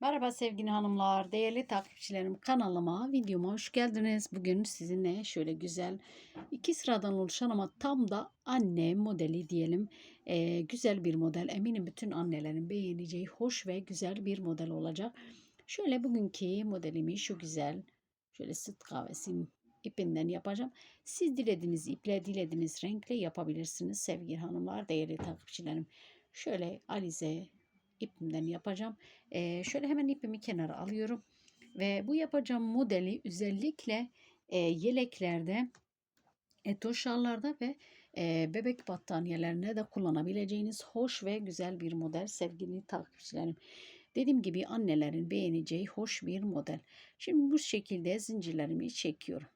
Merhaba sevgili hanımlar, değerli takipçilerim kanalıma, videoma hoş geldiniz. Bugün sizinle şöyle güzel iki sıradan oluşan ama tam da anne modeli diyelim. Ee, güzel bir model. Eminim bütün annelerin beğeneceği hoş ve güzel bir model olacak. Şöyle bugünkü modelimi şu güzel, şöyle süt kahvesi ipinden yapacağım. Siz dilediğiniz iple, dilediğiniz renkle yapabilirsiniz sevgili hanımlar, değerli takipçilerim. Şöyle alize ipimden yapacağım. Ee, şöyle hemen ipimi kenara alıyorum. Ve bu yapacağım modeli özellikle e, yeleklerde, etoşallarda ve e, bebek battaniyelerine de kullanabileceğiniz hoş ve güzel bir model sevgili takipçilerim. Dediğim gibi annelerin beğeneceği hoş bir model. Şimdi bu şekilde zincirlerimi çekiyorum.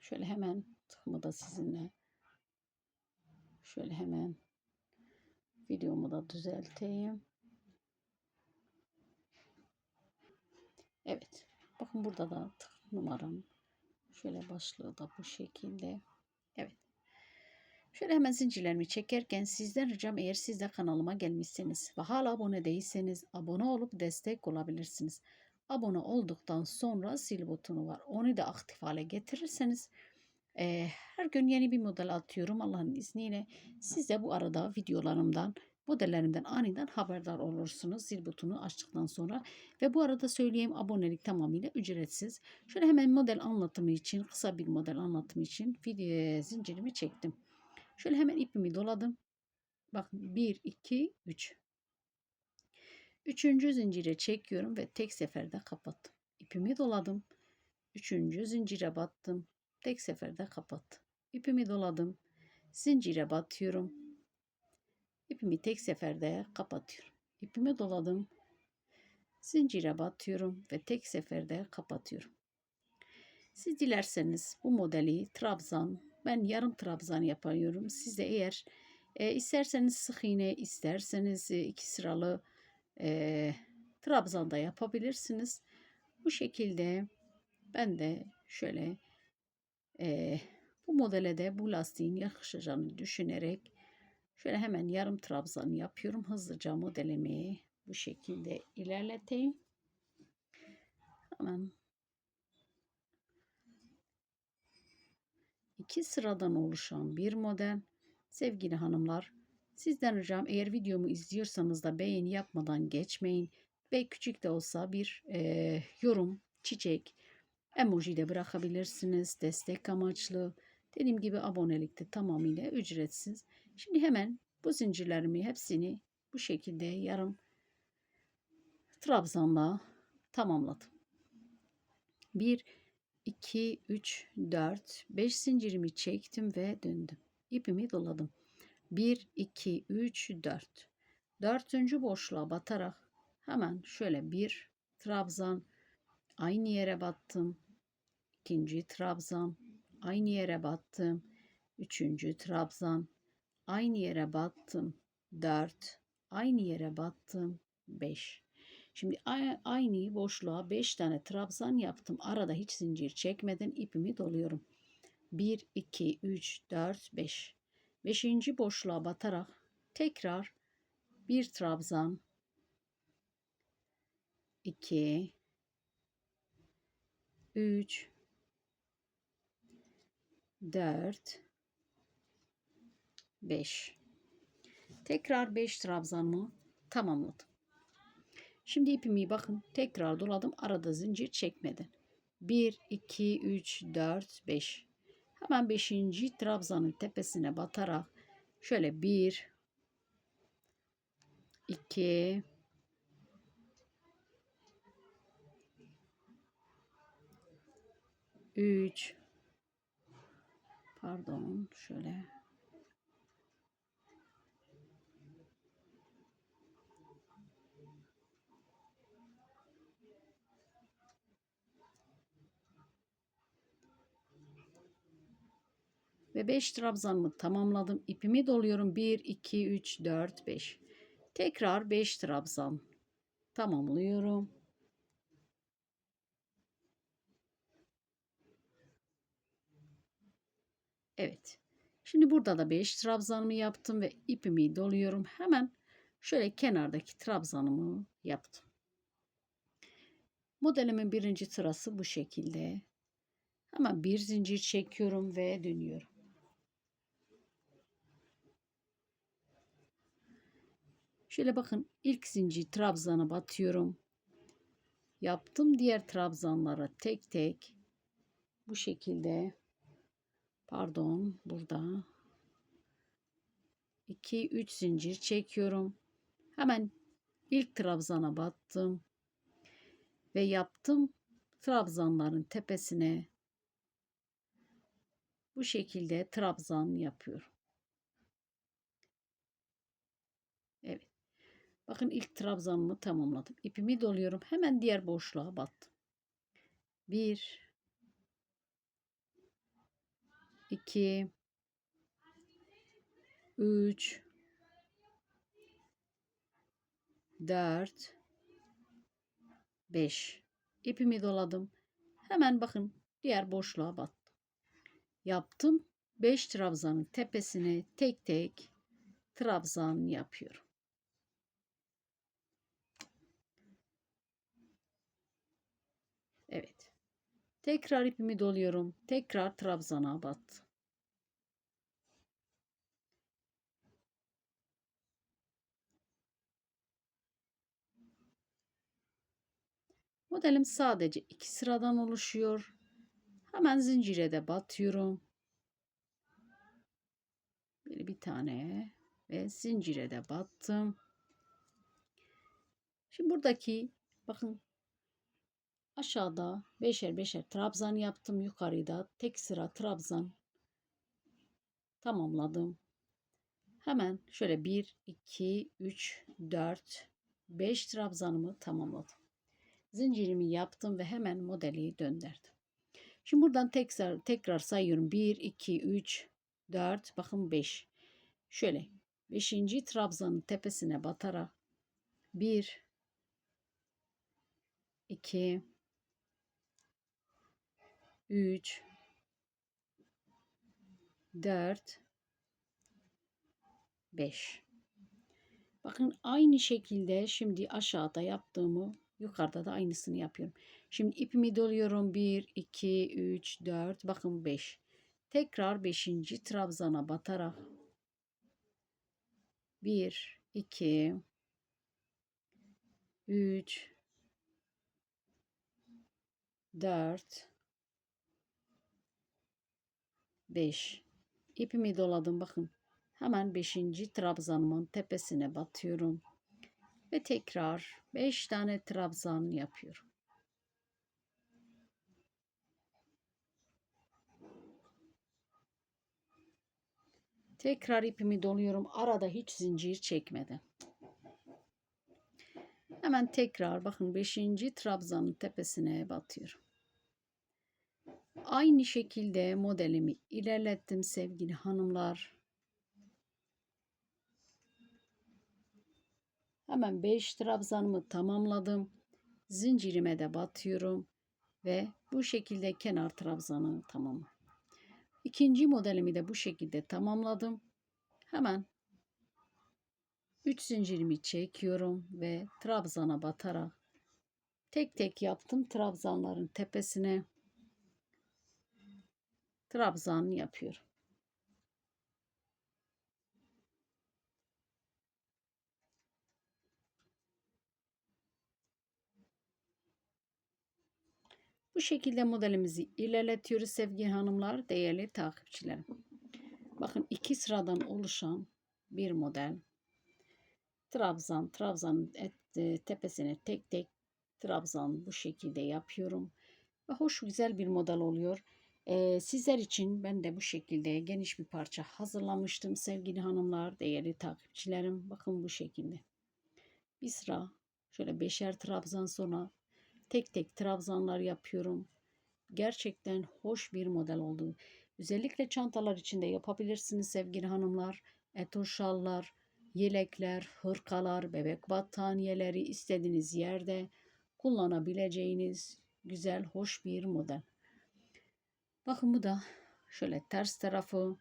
Şöyle hemen tıkımı da sizinle şöyle hemen videomu da düzelteyim. Evet. Bakın burada da numaram. Şöyle başlığı da bu şekilde. Evet. Şöyle hemen zincirlerimi çekerken sizden ricam eğer siz de kanalıma gelmişseniz ve hala abone değilseniz abone olup destek olabilirsiniz. Abone olduktan sonra sil butonu var. Onu da aktif hale getirirseniz e, her gün yeni bir model atıyorum Allah'ın izniyle. Siz bu arada videolarımdan modellerimden aniden haberdar olursunuz zil butonu açtıktan sonra. Ve bu arada söyleyeyim abonelik tamamıyla ücretsiz. Şöyle hemen model anlatımı için kısa bir model anlatımı için video zincirimi çektim. Şöyle hemen ipimi doladım. Bak 1, 2, 3. Üçüncü zincire çekiyorum ve tek seferde kapattım. İpimi doladım. Üçüncü zincire battım. Tek seferde kapattım. İpimi doladım. Zincire batıyorum İpimi tek seferde kapatıyorum. İpimi doladım. Zincire batıyorum ve tek seferde kapatıyorum. Siz dilerseniz bu modeli trabzan, ben yarım trabzan yapıyorum. Siz de eğer e, isterseniz sık iğne, isterseniz e, iki sıralı e, trabzan da yapabilirsiniz. Bu şekilde ben de şöyle e, bu modele de bu lastiğin yakışacağını düşünerek Şöyle hemen yarım trabzan yapıyorum. Hızlıca modelimi bu şekilde ilerleteyim. Hemen iki sıradan oluşan bir model. Sevgili hanımlar, sizden ricam eğer videomu izliyorsanız da beğeni yapmadan geçmeyin. Ve küçük de olsa bir e, yorum, çiçek, emoji de bırakabilirsiniz. Destek amaçlı. Dediğim gibi abonelik de tamamıyla ücretsiz. Şimdi hemen bu zincirlerimi hepsini bu şekilde yarım trabzanla tamamladım. 1 2 3 4 5 zincirimi çektim ve döndüm. İpimi doladım. 1 2 3 4 dördüncü boşluğa batarak hemen şöyle bir trabzan aynı yere battım. ikinci trabzan aynı yere battım. Üçüncü trabzan Aynı yere battım. 4. Aynı yere battım. 5. Şimdi aynı boşluğa 5 tane trabzan yaptım. Arada hiç zincir çekmeden ipimi doluyorum. 1, 2, 3, 4, 5. Beşinci boşluğa batarak tekrar bir trabzan 2 3 4 5. Tekrar 5 trabzanımı tamamladım. Şimdi ipimi bakın tekrar doladım. Arada zincir çekmeden. 1, 2, 3, 4, 5. Hemen 5. trabzanın tepesine batarak şöyle 1, 2, 3, pardon şöyle Ve 5 trabzanımı tamamladım. İpimi doluyorum. 1, 2, 3, 4, 5. Tekrar 5 trabzan tamamlıyorum. Evet. Şimdi burada da 5 trabzanımı yaptım ve ipimi doluyorum. Hemen şöyle kenardaki trabzanımı yaptım. Modelimin birinci sırası bu şekilde. Hemen bir zincir çekiyorum ve dönüyorum. Şöyle bakın ilk zincir trabzana batıyorum. Yaptım diğer trabzanlara tek tek bu şekilde pardon burada 2 3 zincir çekiyorum. Hemen ilk trabzana battım ve yaptım trabzanların tepesine bu şekilde trabzan yapıyorum. Evet. Bakın ilk trabzanımı tamamladım. İpimi doluyorum. Hemen diğer boşluğa battım. 1 2 3 4 5 ipimi doladım. Hemen bakın diğer boşluğa battım. Yaptım. 5 trabzanın tepesine tek tek trabzan yapıyorum. Evet. Tekrar ipimi doluyorum. Tekrar trabzana battım. Modelim sadece iki sıradan oluşuyor. Hemen zincire de batıyorum. Bir, bir tane ve zincire de battım. Şimdi buradaki bakın aşağıda beşer beşer trabzan yaptım. Yukarıda tek sıra trabzan tamamladım. Hemen şöyle 1, 2, 3, 4, 5 trabzanımı tamamladım. Zincirimi yaptım ve hemen modeli döndürdüm. Şimdi buradan tekrar, tekrar sayıyorum. 1, 2, 3, 4, bakın 5. Şöyle 5. trabzanın tepesine batarak 1, 2, 3, 4, 5. Bakın aynı şekilde şimdi aşağıda yaptığımı yukarıda da aynısını yapıyorum. Şimdi ipimi doluyorum. 1, 2, 3, 4. Bakın 5. Tekrar 5. trabzana batarak 1, 2, 3, 4, 5. İpimi doladım bakın. Hemen 5. trabzanımın tepesine batıyorum. Ve tekrar 5 tane trabzan yapıyorum. Tekrar ipimi doluyorum. Arada hiç zincir çekmeden. Hemen tekrar bakın 5. trabzanın tepesine batıyorum. Aynı şekilde modelimi ilerlettim sevgili hanımlar. Hemen 5 trabzanımı tamamladım. Zincirime de batıyorum ve bu şekilde kenar trabzanı tamam. İkinci modelimi de bu şekilde tamamladım. Hemen 3 zincirimi çekiyorum ve trabzana batarak tek tek yaptım trabzanların tepesine trabzan yapıyorum. Bu şekilde modelimizi ilerletiyoruz sevgili hanımlar, değerli takipçilerim. Bakın iki sıradan oluşan bir model. Trabzan, trabzanın e, tepesine tek tek trabzan bu şekilde yapıyorum. Ve hoş güzel bir model oluyor. Sizler için ben de bu şekilde geniş bir parça hazırlamıştım sevgili hanımlar, değerli takipçilerim. Bakın bu şekilde. Bir sıra şöyle beşer trabzan sonra tek tek trabzanlar yapıyorum. Gerçekten hoş bir model oldu. Özellikle çantalar içinde yapabilirsiniz sevgili hanımlar. Etoşallar, yelekler, hırkalar, bebek battaniyeleri istediğiniz yerde kullanabileceğiniz güzel, hoş bir model. Bakın bu da şöyle ters tarafı.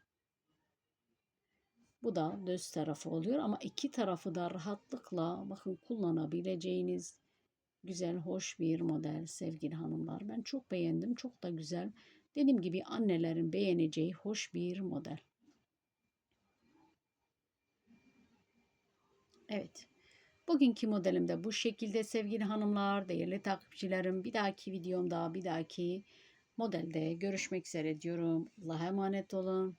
Bu da düz tarafı oluyor ama iki tarafı da rahatlıkla bakın kullanabileceğiniz Güzel, hoş bir model sevgili hanımlar. Ben çok beğendim. Çok da güzel. Dediğim gibi annelerin beğeneceği hoş bir model. Evet. Bugünkü modelim de bu şekilde sevgili hanımlar, değerli takipçilerim. Bir dahaki videomda, bir dahaki modelde görüşmek üzere diyorum. Allah'a emanet olun.